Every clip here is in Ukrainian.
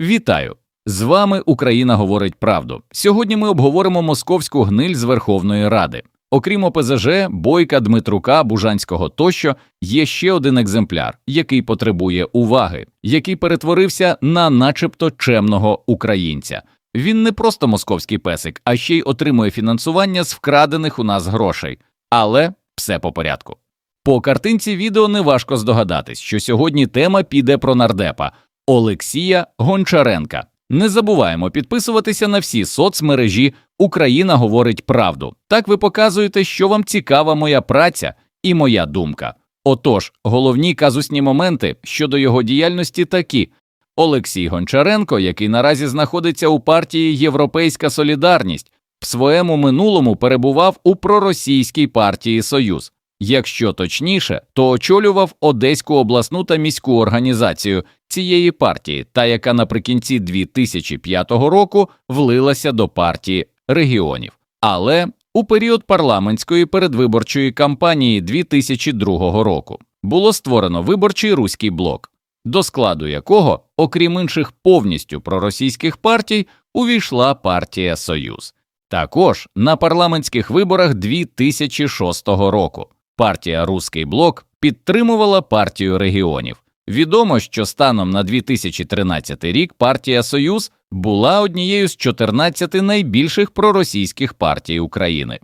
Вітаю! З вами Україна говорить правду. Сьогодні ми обговоримо московську гниль з Верховної Ради. Окрім ОПЗЖ, Бойка, Дмитрука, Бужанського тощо, є ще один екземпляр, який потребує уваги, який перетворився на начебто чемного українця. Він не просто московський песик, а ще й отримує фінансування з вкрадених у нас грошей. Але все по порядку. По картинці відео неважко здогадатись, що сьогодні тема піде про нардепа Олексія Гончаренка. Не забуваємо підписуватися на всі соцмережі Україна говорить правду. Так ви показуєте, що вам цікава моя праця і моя думка. Отож, головні казусні моменти щодо його діяльності такі: Олексій Гончаренко, який наразі знаходиться у партії Європейська Солідарність, в своєму минулому перебував у проросійській партії Союз. Якщо точніше, то очолював Одеську обласну та міську організацію цієї партії, та яка наприкінці 2005 року влилася до партії регіонів. Але у період парламентської передвиборчої кампанії 2002 року було створено виборчий руський блок, до складу якого, окрім інших повністю проросійських партій, увійшла партія Союз. Також на парламентських виборах 2006 року партія Руський блок підтримувала партію регіонів. Відомо, що станом на 2013 рік партія Союз була однією з 14 найбільших проросійських партій України.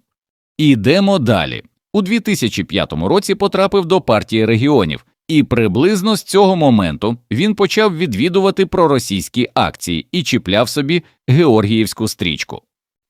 Ідемо далі. У 2005 році потрапив до партії регіонів, і приблизно з цього моменту він почав відвідувати проросійські акції і чіпляв собі Георгіївську стрічку.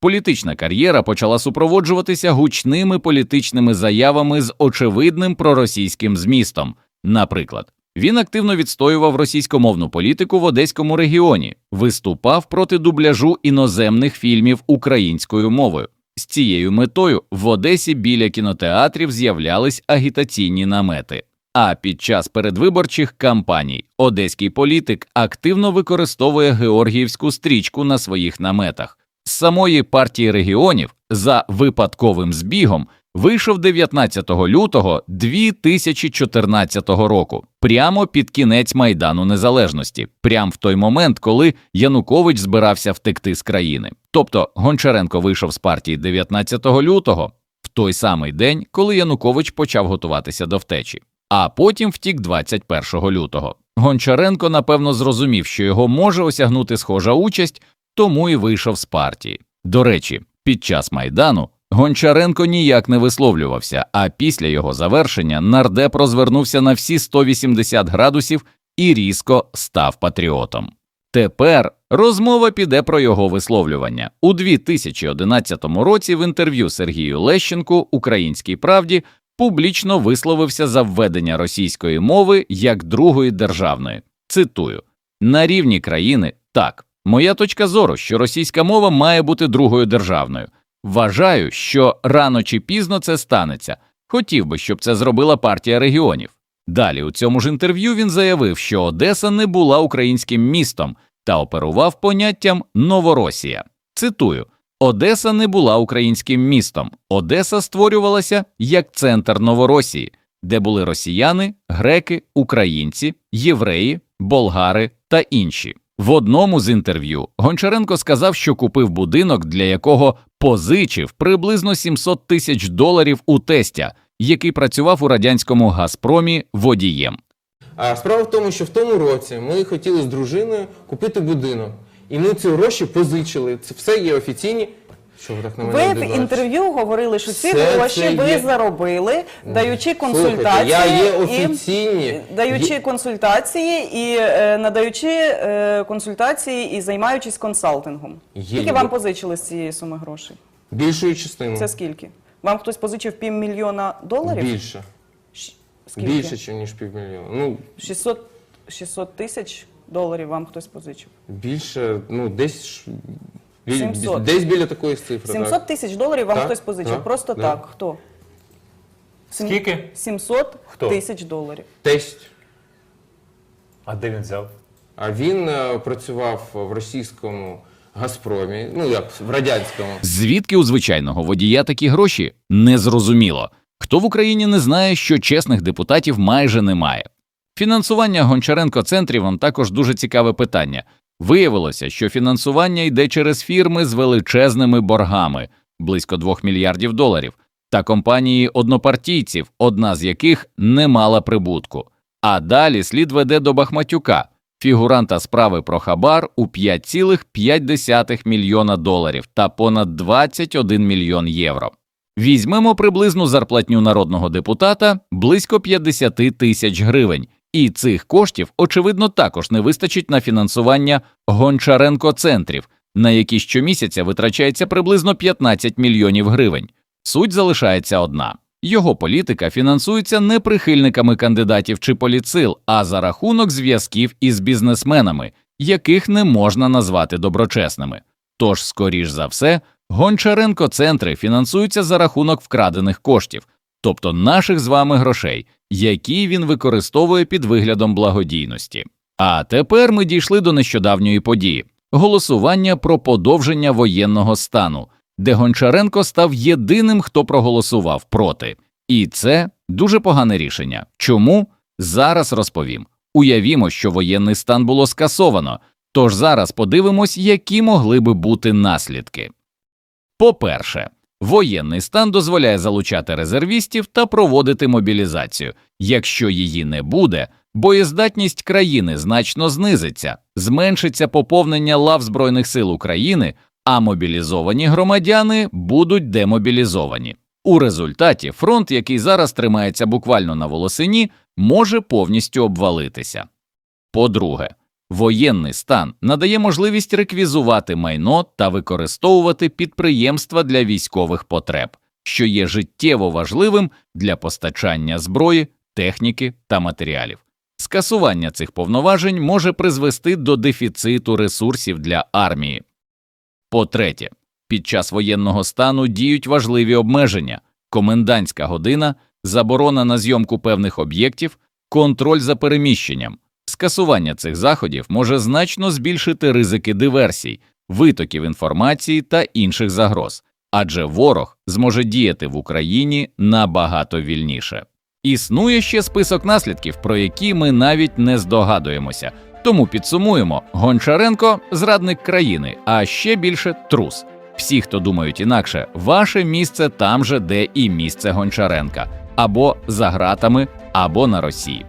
Політична кар'єра почала супроводжуватися гучними політичними заявами з очевидним проросійським змістом. Наприклад, він активно відстоював російськомовну політику в одеському регіоні, виступав проти дубляжу іноземних фільмів українською мовою. З цією метою в Одесі біля кінотеатрів з'являлись агітаційні намети. А під час передвиборчих кампаній одеський політик активно використовує Георгіївську стрічку на своїх наметах. Самої партії регіонів за випадковим збігом вийшов 19 лютого 2014 року, прямо під кінець Майдану Незалежності, прямо в той момент, коли Янукович збирався втекти з країни. Тобто Гончаренко вийшов з партії 19 лютого, в той самий день, коли Янукович почав готуватися до втечі, а потім втік 21 лютого. Гончаренко напевно зрозумів, що його може осягнути схожа участь, тому і вийшов з партії. До речі, під час майдану Гончаренко ніяк не висловлювався, а після його завершення нардеп розвернувся на всі 180 градусів і різко став патріотом. Тепер розмова піде про його висловлювання у 2011 році. В інтерв'ю Сергію Лещенку Українській правді публічно висловився за введення російської мови як другої державної. Цитую на рівні країни так. Моя точка зору, що російська мова має бути другою державною. Вважаю, що рано чи пізно це станеться. Хотів би, щоб це зробила партія регіонів. Далі у цьому ж інтерв'ю він заявив, що Одеса не була українським містом та оперував поняттям Новоросія. Цитую: Одеса не була українським містом. Одеса створювалася як центр Новоросії, де були росіяни, греки, українці, євреї, болгари та інші. В одному з інтерв'ю Гончаренко сказав, що купив будинок, для якого позичив приблизно 700 тисяч доларів у тестя, який працював у радянському Газпромі водієм. А справа в тому, що в тому році ми хотіли з дружиною купити будинок. І ми ці гроші позичили. Це все є офіційні. Що ви так на мене Ви в дивитесь? інтерв'ю говорили, що ці Все гроші це ви є. заробили, даючи Слухайте, консультації, я є і, даючи консультації і е, надаючи е, консультації і займаючись консалтингом. Є Скільки люди. вам позичили з цієї суми грошей? Більшою частиною. Це скільки? Вам хтось позичив півмільйона доларів? Більше. Щ- Скільки? Більше, ніж півмільйона. Ну, 600, 600 тисяч доларів вам хтось позичив. більше, ну, десь. ж- 700. Десь біля такої цифри. 700 тисяч доларів вам Так, хтось позичив. так, Просто да. так. Хто? Сім- Скільки? 700 Хто? тисяч доларів. Тесть. А де він взяв? А він е, працював в російському Газпромі, ну як в радянському. Звідки у звичайного водія такі гроші? Незрозуміло. Хто в Україні не знає, що чесних депутатів майже немає. Фінансування Гончаренко центрів вам також дуже цікаве питання. Виявилося, що фінансування йде через фірми з величезними боргами близько 2 мільярдів доларів, та компанії однопартійців, одна з яких не мала прибутку. А далі слід веде до Бахматюка, фігуранта справи про хабар у 5,5 мільйона доларів та понад 21 мільйон євро. Візьмемо приблизну зарплатню народного депутата близько 50 тисяч гривень, і цих коштів, очевидно, також не вистачить на фінансування Гончаренко центрів, на які щомісяця витрачається приблизно 15 мільйонів гривень. Суть залишається одна. Його політика фінансується не прихильниками кандидатів чи поліцил, а за рахунок зв'язків із бізнесменами, яких не можна назвати доброчесними. Тож, скоріш за все, Гончаренко центри фінансуються за рахунок вкрадених коштів, тобто наших з вами грошей, які він використовує під виглядом благодійності. А тепер ми дійшли до нещодавньої події голосування про подовження воєнного стану, де Гончаренко став єдиним, хто проголосував проти. І це дуже погане рішення. Чому? Зараз розповім. Уявімо, що воєнний стан було скасовано, тож зараз подивимось, які могли би бути наслідки. По-перше, воєнний стан дозволяє залучати резервістів та проводити мобілізацію. Якщо її не буде, боєздатність країни значно знизиться, зменшиться поповнення лав Збройних сил України, а мобілізовані громадяни будуть демобілізовані. У результаті фронт, який зараз тримається буквально на волосині, може повністю обвалитися. По-друге, воєнний стан надає можливість реквізувати майно та використовувати підприємства для військових потреб, що є життєво важливим для постачання зброї, техніки та матеріалів. Скасування цих повноважень може призвести до дефіциту ресурсів для армії. По-третє, під час воєнного стану діють важливі обмеження: комендантська година, заборона на зйомку певних об'єктів, контроль за переміщенням. Скасування цих заходів може значно збільшити ризики диверсій, витоків інформації та інших загроз, адже ворог зможе діяти в Україні набагато вільніше. Існує ще список наслідків, про які ми навіть не здогадуємося. Тому підсумуємо: Гончаренко зрадник країни, а ще більше трус. Всі, хто думають інакше, ваше місце там же, де і місце Гончаренка, або за ґратами, або на Росії.